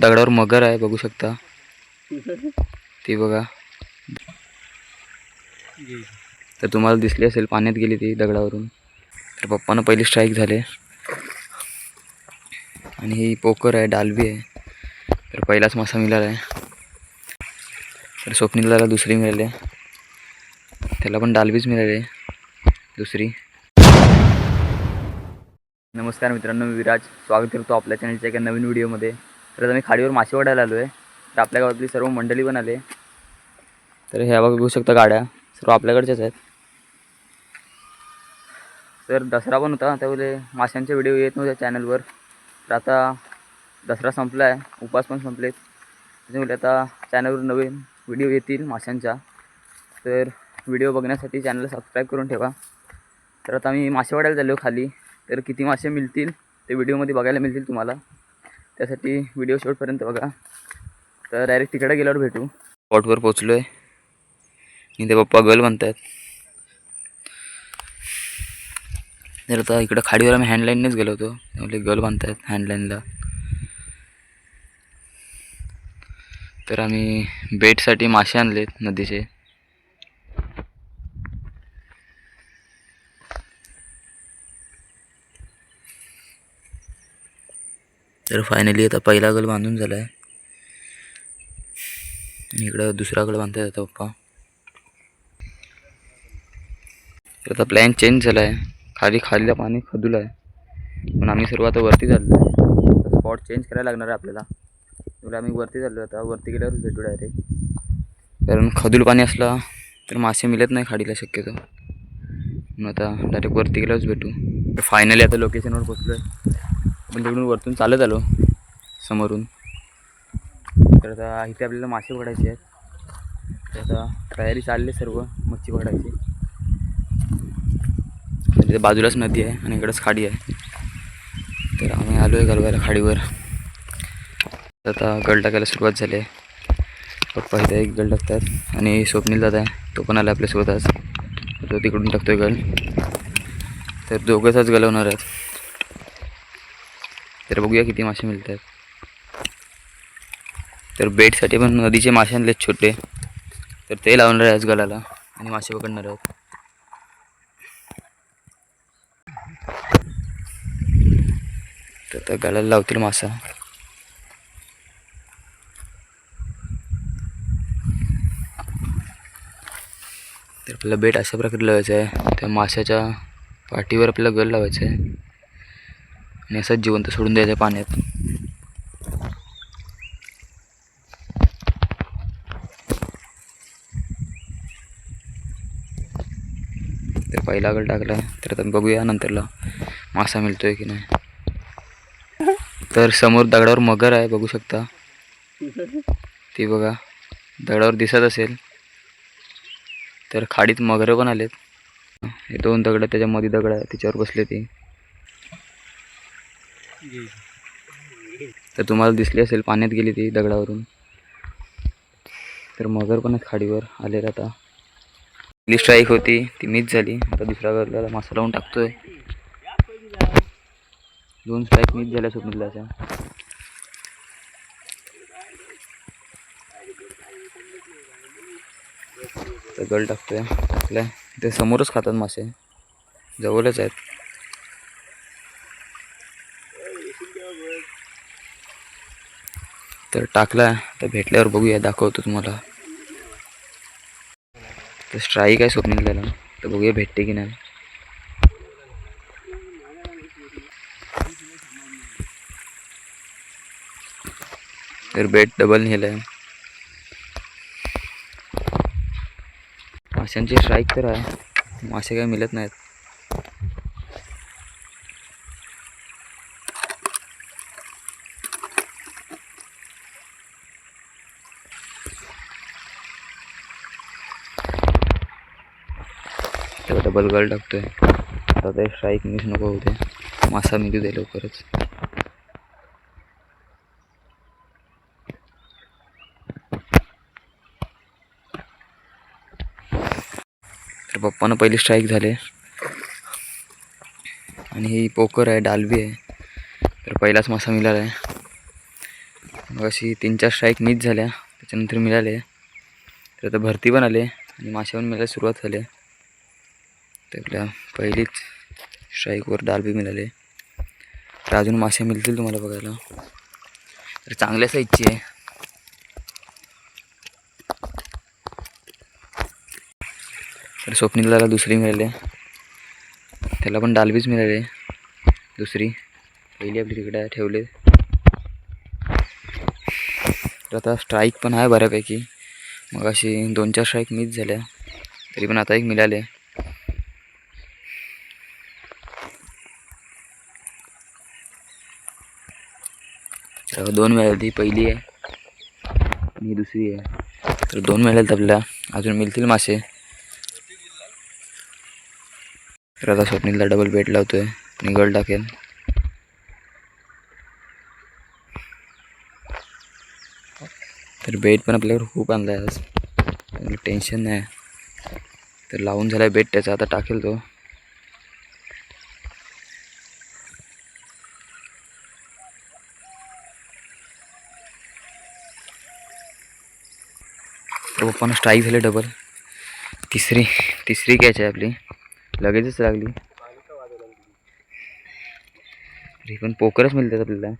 दगडावर मगर आहे बघू शकता. ती बघा. तर तुम्हाला दिसली असेल पाण्यात गेली ती दगडावरून. तर पप्पानं पहिली स्ट्राईक झाले. आणि ही पोकर आहे डालबी आहे. तर पहिलाच मासा मिळाला आहे. तर स्वप्नीला दुसरी मिळाली आहे. त्याला पण डालबीच मिळाली आहे. दुसरी. नमस्कार मित्रांनो मी विराज. स्वागत करतो आपल्या चॅनलच्या एका नवीन व्हिडिओमध्ये तर आता मी खाडीवर मासे वाढायला आलो आहे तर आपल्या गावातली सर्व मंडळी पण आले. तर ह्या बघू शकता गाड्या. सर्व आपल्याकडच्याच आहेत. तर दसरा पण होता. त्यामुळे माशांचे व्हिडिओ येत नव्हत्या चॅनलवर तर आता दसरा संपला आहे उपास पण संपलेत. त्याच्यामुळे आता चॅनलवर नवीन व्हिडिओ येतील माशांच्या. तर व्हिडिओ बघण्यासाठी चॅनलला सबस्क्राईब करून ठेवा. तर आता मी मासे वाढायला झालो खाली. तर किती मासे मिळतील ते व्हिडिओमध्ये बघायला मिळतील तुम्हाला. त्यासाठी व्हिडिओ शेवटपर्यंत बघा. तर डायरेक्ट तिकडे गेल्यावर भेटू. स्पॉटवर पोचलो आहे आणि ते पप्पा गल म्हणतात. तर आता इकडं खाडीवर आम्ही हँडलाईननेच गेलो होतो. त्यामुळे गल बांधतात हँडलाईनला तर आम्ही बेटसाठी मासे आणलेत नदीचे. तर फायनली आता पहिला गल बांधून झाला आहे इकडं दुसरा गल बांधता येतो पप्पा. तर आता प्लॅन चेंज झाला आहे खाली खालीला पाणी खदूल आहे पण आम्ही सर्व आता वरती चाललो आहे स्पॉट चेंज करायला लागणार आहे आपल्याला. आम्ही वरती चाललो आता. वरती गेल्यावर भेटू डायरेक्ट कारण खदूल पाणी असला तर मासे मिळत नाही खाडीला शक्यतो. म्हणून आता डायरेक्ट वरती गेल्यावरच भेटू. फायनली आता लोकेशनवर पोचलो आहे आपण तिकडून वरतून चालत आलो समोरून. तर आता इथे आपल्याला मासे पकडायचे आहेत. तर आता तयारी चालली आहे सर्व मच्छी पकडायची. तिथे बाजूलाच नदी आहे आणि इकडंच खाडी आहे. तर आम्ही आलो आहे गलवायला खाडीवर. तर आता गळ टाकायला सुरुवात झाली आहे. पप्पा इथे एक गळ टाकतात आणि स्वप्नील दादा आहे तो पण आला आपल्यासोबतच तो तिकडून टाकतोय गळ. तर दोघंच गलवणार आहेत. तर बघूया किती मासे मिळत आहेत तर बेटसाठी पण नदीचे मासे आणलेत छोटे. तर ते लावणार आहे आज गलाला आणि मासे पकडणार आहेत. तर त्या गळाला लावतील मासा. तर आपल्याला बेट अशा प्रकारे लावायचं आहे. त्या माशाच्या पाठीवर आपल्याला गळ लावायचं आहे. आणि असंच जिवंत सोडून द्यायचं पाण्यात. तर पहिला गळ टाकला. तर आता बघूया नंतरला मासा मिळतोय की नाही. तर समोर दगडावर मगर आहे बघू शकता. ती बघा दगडावर दिसत असेल. तर खाडीत मगरं पण आलेत. हे दोन दगड त्याच्यामध्ये दगड आहे त्याच्यावर बसले ती. तर तुम्हाला दिसली असेल पाण्यात गेली ती दगडावरून. तर मगर पण खाडीवर आलेला आता. पहिली स्ट्राईक होती ती मिस झाली. आता दुसऱ्या गरला मासा लावून टाकतोय. दोन स्ट्राईक मिस झाल्या सुटल्याच्या तर गळ टाकतोय. आपल्या ते समोरच खातात मासे. जवळच आहेत. तर टाकला तर भेटल्यावर बघूया दाखवतो तुम्हाला. तर स्ट्राईक आहे स्वप्नील त्याला तर बघूया भेटते की नाही. तर बेट डबल नेलं आहे माशांची स्ट्राईक तर आहे. मासे काही मिळत नाहीत तर डबल गल टाकतोय. आता ते स्ट्राईक मिस नको होते मासा मिळू दे लवकरच. तर पप्पानं पहिली स्ट्राईक झाले. आणि ही पोकर आहे डालबी आहे. तर पहिलाच मासा मिळाला आहे मग अशी तीन चार स्ट्राईक मिस झाल्या. त्याच्यानंतर मिळाले. तर आता भरती पण आले. आणि मासे पण मिळायला सुरुवात झाली. आहे त्याला पहिलीच स्ट्राईकवर डालबी मिळाले. तर अजून मासे मिळतील तुम्हाला बघायला. तर चांगल्या साईजची आहे. तर स्वप्नीला दुसरी मिळाली. त्याला पण डालबीच मिळाले. दुसरी. पहिली आपली तिकडे ठेवले. तर आता स्ट्राईक पण आहे बऱ्यापैकी. मग अशी दोन चार स्ट्राईक मिस झाल्या. तरी पण आता एक मिळाले. तर दोन वेळेल ती पहिली आहे. आणि दुसरी आहे. तर दोन मिळाले आपल्याला. अजून मिळतील मासे. तर आता स्वप्नीलला डबल बेट लावतोय. निगल टाकेल. तर बेट पण आपल्याकडे खूप आणला आहे आज टेन्शन नाही तर लावून झाला बेट त्याचा. आता टाकेल तो. तर पप्पानं स्ट्राईक झाले डबल तिसरी तिसरी कॅच आहे आपली. लगेचच लागली. तरी पण पोकरच मिळतात आपल्याला.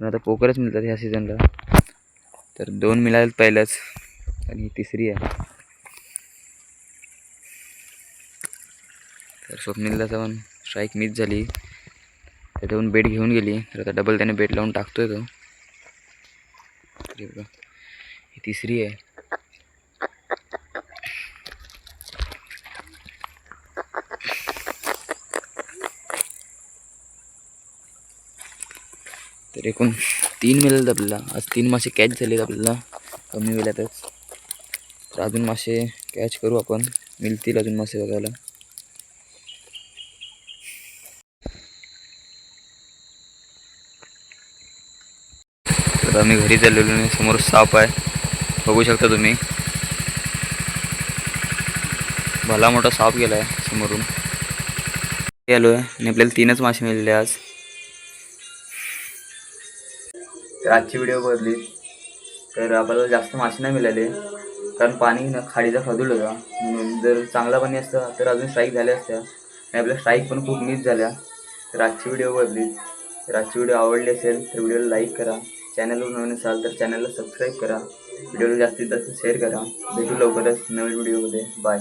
पण आता पोकरच मिळतात ह्या सीझनला तर दोन मिळाले पहिल्याच आणि ही तिसरी आहे. तर स्वप्नीलला पण स्ट्राईक मिस झाली. त्याच्याहून बेट घेऊन गेली. तर आता डबल त्याने बेट लावून टाकतोय तो. ही तिसरी आहे. तर एकूण तीन मिळालेत आपल्याला. आज तीन मासे कॅच झालेत आपल्याला. कमी वेळातच तर अजून मासे कॅच करू आपण. मिळतील अजून मासे बघायला. तर आम्ही घरी चाललेलो आणि समोर साप आहे. बघू शकता तुम्ही. भला मोठा साप गेला आहे समोरून. आलो आहे आणि आपल्याला तीनच मासे मिळाले आज. तर आजची व्हिडिओ बघितली तर आपल्याला जास्त मासे नाही मिळाले. कारण पाणी न खाडीचा खदूल होता. म्हणून जर चांगला पाणी असतं तर अजून स्ट्राईक झाल्या असत्या. आणि आपल्या स्ट्राईक पण खूप मिस झाल्या. तर आजची व्हिडिओ बघितली तर आजची व्हिडिओ आवडली असेल तर व्हिडिओला लाईक करा. चॅनलवर नवीन असाल तर चॅनलला सबस्क्राईब करा. व्हिडिओला जास्तीत जास्त शेअर करा. भेटू लवकरच नवीन व्हिडिओमध्ये बाय